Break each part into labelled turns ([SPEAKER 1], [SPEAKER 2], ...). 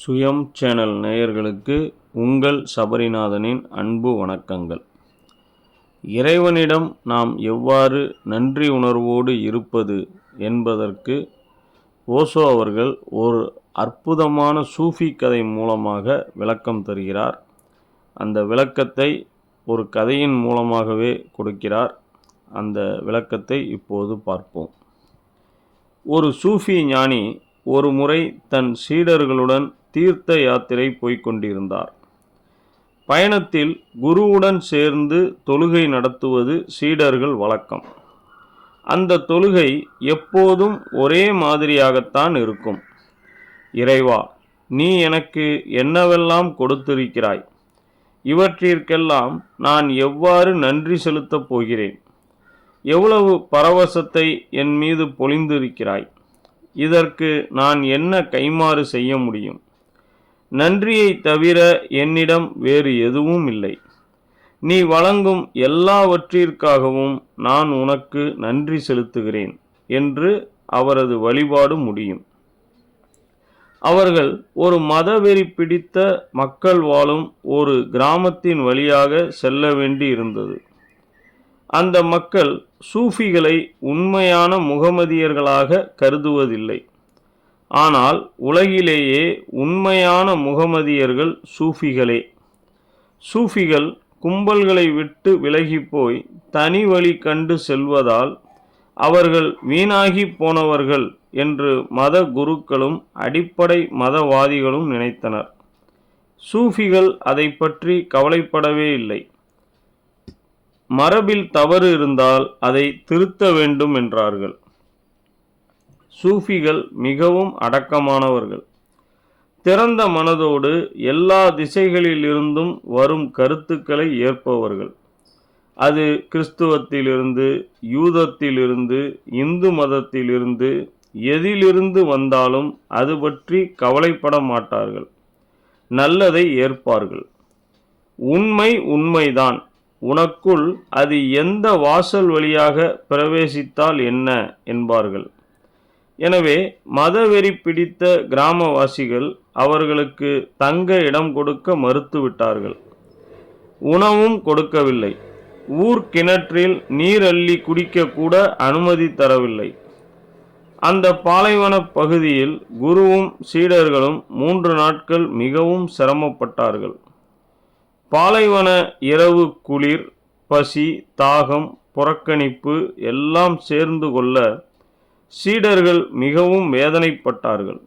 [SPEAKER 1] சுயம் சேனல் நேயர்களுக்கு உங்கள் சபரிநாதனின் அன்பு வணக்கங்கள். இறைவனிடம் நாம் எவ்வாறு நன்றி உணர்வோடு இருப்பது என்பதற்கு ஓசோ அவர்கள் ஒரு அற்புதமான சூஃபி கதை மூலமாக விளக்கம் தருகிறார். அந்த விளக்கத்தை ஒரு கதையின் மூலமாகவே கொடுக்கிறார். அந்த விளக்கத்தை இப்போது பார்ப்போம். ஒரு சூஃபி ஞானி ஒரு முறை தன் சீடர்களுடன் தீர்த்த யாத்திரை போய்க் கொண்டிருந்தார் பயணத்தில் குருவுடன் சேர்ந்து தொழுகை நடத்துவது சீடர்கள் வழக்கம். அந்த தொழுகை எப்போதும் ஒரே மாதிரியாகத்தான் இருக்கும். இறைவா நீ எனக்கு என்னவெல்லாம் கொடுத்திருக்கிறாய்? இவற்றிற்கெல்லாம் நான் எவ்வாறு நன்றி செலுத்தப் போகிறேன்? எவ்வளவு பரவசத்தை என் மீது பொழிந்திருக்கிறாய்? இதற்கு நான் என்ன கைமாறு செய்ய முடியும்? நன்றியை தவிர என்னிடம் வேறு எதுவும் இல்லை. நீ வழங்கும் எல்லாவற்றிற்காகவும் நான் உனக்கு நன்றி செலுத்துகிறேன் என்று அவரது வழிபாடு முடியும். அவர்கள் ஒரு மதவெறி பிடித்த மக்கள் வாழும் ஒரு கிராமத்தின் வழியாக செல்ல வேண்டி இருந்தது அந்த மக்கள் சூஃபிகளை உண்மையான முகமதியர்களாக கருதுவதில்லை. ஆனால் உலகிலேயே உண்மையான முகமதியர்கள் சூஃபிகளே. சூஃபிகள் கும்பல்களை விட்டு விலகிப்போய் போய் தனி வழி கண்டு செல்வதால் அவர்கள் வீணாகி போனவர்கள் என்று மத குருக்களும் அடிப்படை மதவாதிகளும் நினைத்தனர். சூஃபிகள் அதை பற்றி கவலைப்படவே இல்லை. மரபில் தவறு இருந்தால் அதை திருத்த வேண்டும் என்றார்கள். சூஃபிகள் மிகவும் அடக்கமானவர்கள். திறந்த மனதோடு எல்லா திசைகளிலிருந்தும் வரும் கருத்துக்களை ஏற்பவர்கள். அது கிறிஸ்துவத்திலிருந்து யூதத்திலிருந்து இந்து மதத்திலிருந்து எதிலிருந்து வந்தாலும் அது பற்றி கவலைப்பட மாட்டார்கள். நல்லதை ஏற்பார்கள். உண்மை உண்மைதான். உனக்குள் அது எந்த வாசல் வழியாக பிரவேசித்தால் என்ன? என்பார்கள். எனவே மதவெறி பிடித்த கிராமவாசிகள் அவர்களுக்கு தங்க இடம் கொடுக்க மறுத்துவிட்டார்கள். உணவும் கொடுக்கவில்லை. ஊர் கிணற்றில் நீர் அள்ளி குடிக்கக்கூட அனுமதி தரவில்லை. அந்த பாலைவன பகுதியில் குருவும் சீடர்களும் மூன்று நாட்கள் மிகவும் சிரமப்பட்டார்கள். பாலைவன இரவு குளிர் பசி தாகம் புறக்கணிப்பு எல்லாம் சேர்ந்து கொள்ள சீடர்கள் மிகவும் வேதனைப்பட்டார்கள்.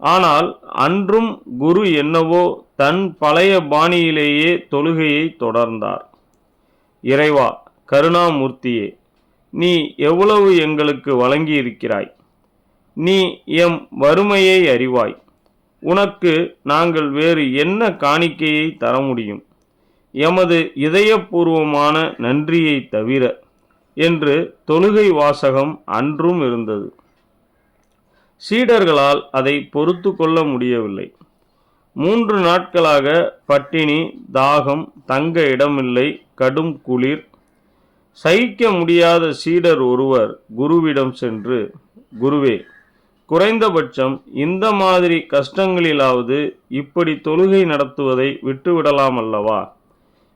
[SPEAKER 1] ஆனால் அன்றும் குரு என்னவோ தன் பழைய பாணியிலேயே தொழுகையை தொடர்ந்தார். இறைவா கருணாமூர்த்தியே நீ எவ்வளவு எங்களுக்கு வழங்கியிருக்கிறாய்? நீ எம் வறுமையை அறிவாய். உனக்கு நாங்கள் வேறு என்ன காணிக்கையை தர முடியும்? எமது இதயபூர்வமான நன்றியை தவிர என்று தொழுகை வாசகம் அன்றும் இருந்தது. சீடர்களால் அதை பொறுத்து கொள்ள முடியவில்லை. மூன்று நாட்களாக பட்டினி தாகம் தங்க இடமில்லை கடும் குளிர். சகிக்க முடியாத சீடர் ஒருவர் குருவிடம் சென்று குருவே குறைந்தபட்சம் இந்த மாதிரி கஷ்டங்களிலாவது இப்படி தொழுகை நடத்துவதை விட்டுவிடலாம் அல்லவா?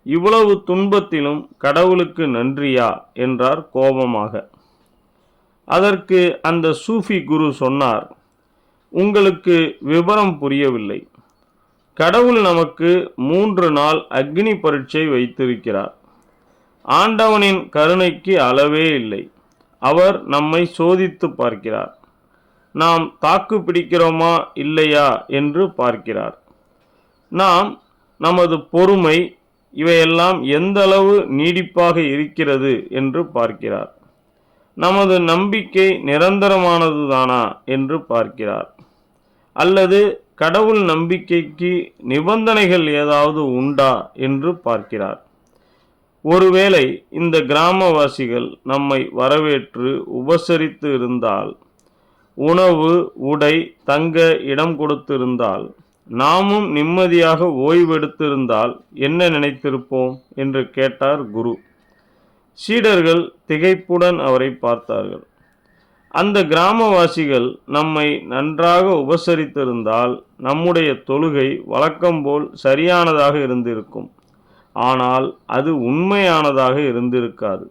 [SPEAKER 1] இவ்வளவு துன்பத்திலும் கடவுளுக்கு நன்றியா? என்றார் கோபமாக. அதற்கு அந்த சூஃபி குரு சொன்னார் உங்களுக்கு விவரம் புரியவில்லை. கடவுள் நமக்கு மூன்று நாள் அக்னி பரீட்சை வைத்திருக்கிறார். ஆண்டவனின் கருணைக்கு அளவே இல்லை. அவர் நம்மை சோதித்து பார்க்கிறார். நாம் தாக்கு பிடிக்கிறோமா இல்லையா? என்று பார்க்கிறார். நாம் நமது பொறுமை இவையெல்லாம் எந்த அளவு நீடிப்பாக இருக்கிறது என்று பார்க்கிறார். நமது நம்பிக்கை நிரந்தரமானதுதானா என்று பார்க்கிறார். அல்லது கடவுள் நம்பிக்கைக்கு நிபந்தனைகள் ஏதாவது உண்டா என்று பார்க்கிறார். ஒருவேளை இந்த கிராமவாசிகள் நம்மை வரவேற்று உபசரித்து இருந்தால் உணவு உடை தங்க இடம் கொடுத்திருந்தால் நாமும் நிம்மதியாக ஓய்வெடுத்திருந்தால் என்ன நினைத்திருப்போம்? என்று கேட்டார் குரு. சீடர்கள் திகைப்புடன் அவரை பார்த்தார்கள். அந்த கிராமவாசிகள் நம்மை நன்றாக உபசரித்திருந்தால் நம்முடைய தொழுகை வழக்கம்போல் சரியானதாக இருந்திருக்கும். ஆனால் அது உண்மையானதாக இருந்திருக்காது.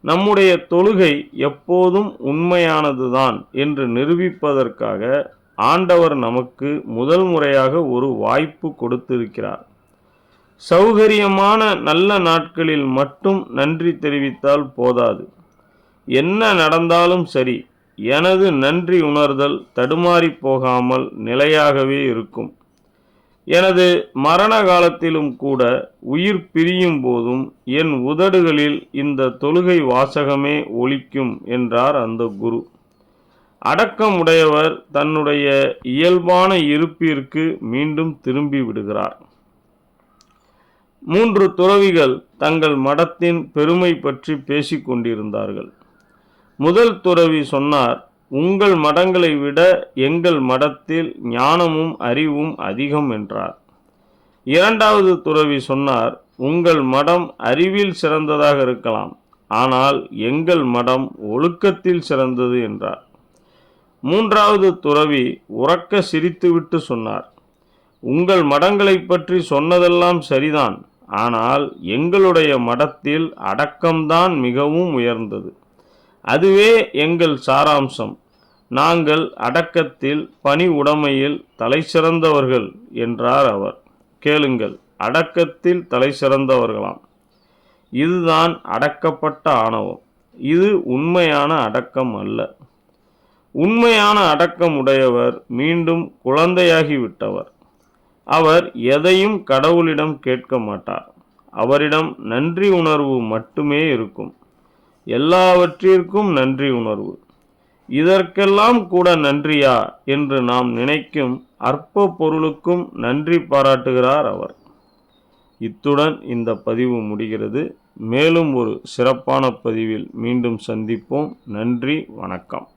[SPEAKER 1] நம்முடைய தொழுகை எப்போதும் உண்மையானதுதான் என்று நிரூபிப்பதற்காக ஆண்டவர் நமக்கு முதல் முறையாக ஒரு வாய்ப்பு கொடுத்திருக்கிறார். சௌகரியமான நல்ல நாட்களில் மட்டும் நன்றி தெரிவித்தால் போதாது. என்ன நடந்தாலும் சரி எனது நன்றி உணர்தல் தடுமாறி போகாமல் நிலையாகவே இருக்கும். எனது மரண காலத்திலும் கூட உயிர் பிரியும் போதும் என் உதடுகளில் இந்த தொழுகை வாசகமே ஒலிக்கும் என்றார் அந்த குரு. அடக்கமுடையவர் தன்னுடைய இயல்பான இருப்பிற்கு மீண்டும் திரும்பி விடுகிறார். மூன்று துறவிகள் தங்கள் மடத்தின் பெருமை பற்றி பேசிக் கொண்டிருந்தார்கள். முதல் துறவி சொன்னார் உங்கள் மடங்களை விட எங்கள் மடத்தில் ஞானமும் அறிவும் அதிகம் என்றார். இரண்டாவது துறவி சொன்னார் உங்கள் மடம் அறிவில் சிறந்ததாக இருக்கலாம் ஆனால் எங்கள் மடம் ஒழுக்கத்தில் சிறந்தது என்றார். மூன்றாவது துறவி உறக்க சிரித்துவிட்டு சொன்னார் உங்கள் மடங்களை பற்றி சொன்னதெல்லாம் சரிதான் ஆனால் எங்களுடைய மடத்தில் அடக்கம்தான் மிகவும் உயர்ந்தது. அதுவே எங்கள் சாராம்சம். நாங்கள் அடக்கத்தில் பணி உடைமையில் தலை சிறந்தவர்கள் என்றார் அவர். கேளுங்கள் அடக்கத்தில் தலை சிறந்தவர்களாம். இதுதான் அடக்கப்பட்ட ஆணவம். இது உண்மையான அடக்கம் அல்ல. உண்மையான அடக்கம் உடையவர் மீண்டும் குழந்தையாகிவிட்டவர். அவர் எதையும் கடவுளிடம் கேட்க மாட்டார். அவரிடம் நன்றி உணர்வு மட்டுமே இருக்கும். எல்லாவற்றிற்கும் நன்றி உணர்வு. இதற்கெல்லாம் கூட நன்றியா என்று நாம் நினைக்கும் அற்ப பொருளுக்கும் நன்றி பாராட்டுகிறார் அவர். இத்துடன் இந்த பதிவு முடிகிறது. மேலும் ஒரு சிறப்பான பதிவில் மீண்டும் சந்திப்போம். நன்றி வணக்கம்.